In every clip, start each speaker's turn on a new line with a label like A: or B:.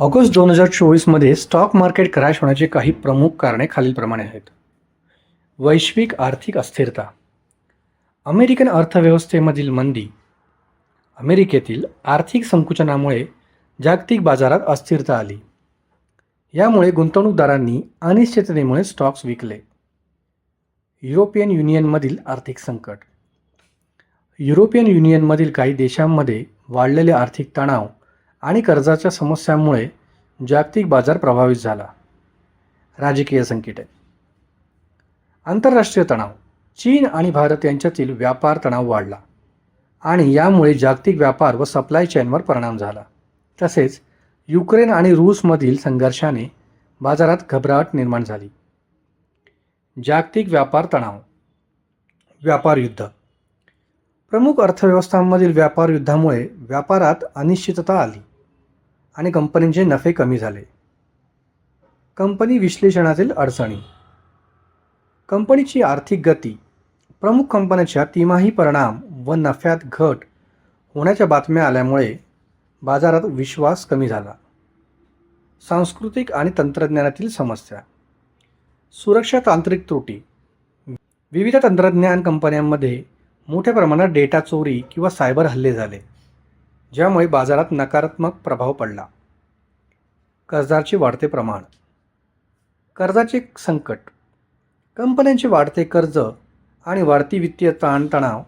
A: August दोन हजार चोवीसमध्ये स्टॉक मार्केट क्रॅश होण्याची काही प्रमुख कारणे खालीलप्रमाणे आहेत. वैश्विक आर्थिक अस्थिरता. अमेरिकन अर्थव्यवस्थेमधील मंदी अमेरिकेतील आर्थिक संकुचनामुळे जागतिक बाजारात अस्थिरता आली. यामुळे गुंतवणूकदारांनी अनिश्चिततेमुळे स्टॉक्स विकले. युरोपियन युनियनमधील आर्थिक संकट. युरोपियन युनियनमधील काही देशांमध्ये वाढलेले आर्थिक तणाव आणि कर्जाच्या समस्यांमुळे जागतिक बाजार प्रभावित झाला. राजकीय संकटे. आंतरराष्ट्रीय तणाव. चीन आणि भारत यांच्यातील व्यापार तणाव वाढला आणि यामुळे जागतिक व्यापार व सप्लाय चेनवर परिणाम झाला. तसेच युक्रेन आणि रूसमधील संघर्षाने बाजारात घबराट निर्माण झाली. जागतिक व्यापार तणाव. व्यापार युद्ध. प्रमुख अर्थव्यवस्थांमधील व्यापार युद्धामुळे व्यापारात अनिश्चितता आली. आणि कंपनींचे नफे कमी झाले. कंपनी विश्लेषणातील अडचणी. कंपनीची आर्थिक गती. प्रमुख कंपन्यांच्या तिमाही परिणाम व नफ्यात घट होण्याच्या बातम्या आल्यामुळे बाजारात विश्वास कमी झाला. सांस्कृतिक आणि तंत्रज्ञानातील समस्या. सुरक्षा तांत्रिक त्रुटी. विविध तंत्रज्ञान कंपन्यांमध्ये मोठ्या प्रमाणात डेटा चोरी किंवा सायबर हल्ले झाले ज्यामुळे बाजारात नकारात्मक प्रभाव पडला. कर्जाचे वाढते प्रमाण. कर्जाचे संकट. कंपन्यांचे वाढते कर्ज आणि वाढती वित्तीय ताणतणाव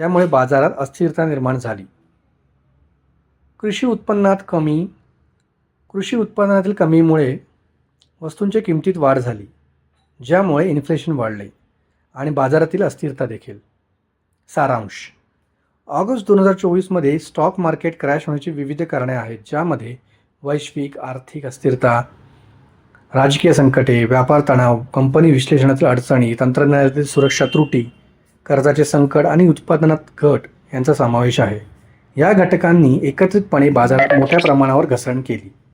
A: यामुळे बाजारात अस्थिरता निर्माण झाली. कृषी उत्पन्नात कमी कृषी उत्पन्नातील कमीमुळे वस्तूंच्या किमतीत वाढ झाली ज्यामुळे इन्फ्लेशन वाढले आणि बाजारातील अस्थिरता देखील. सारांश. ऑगस्ट दोन हजार चोवीसमध्ये स्टॉक मार्केट क्रॅश होण्याची विविध कारणे आहेत ज्यामध्ये वैश्विक आर्थिक अस्थिरता राजकीय संकटे व्यापार तणाव कंपनी विश्लेषणातील अडचणी तंत्रज्ञानातील सुरक्षा त्रुटी कर्जाचे संकट आणि उत्पादनात घट यांचा समावेश आहे. या घटकांनी एकत्रितपणे बाजारात मोठ्या प्रमाणावर घसरण केली.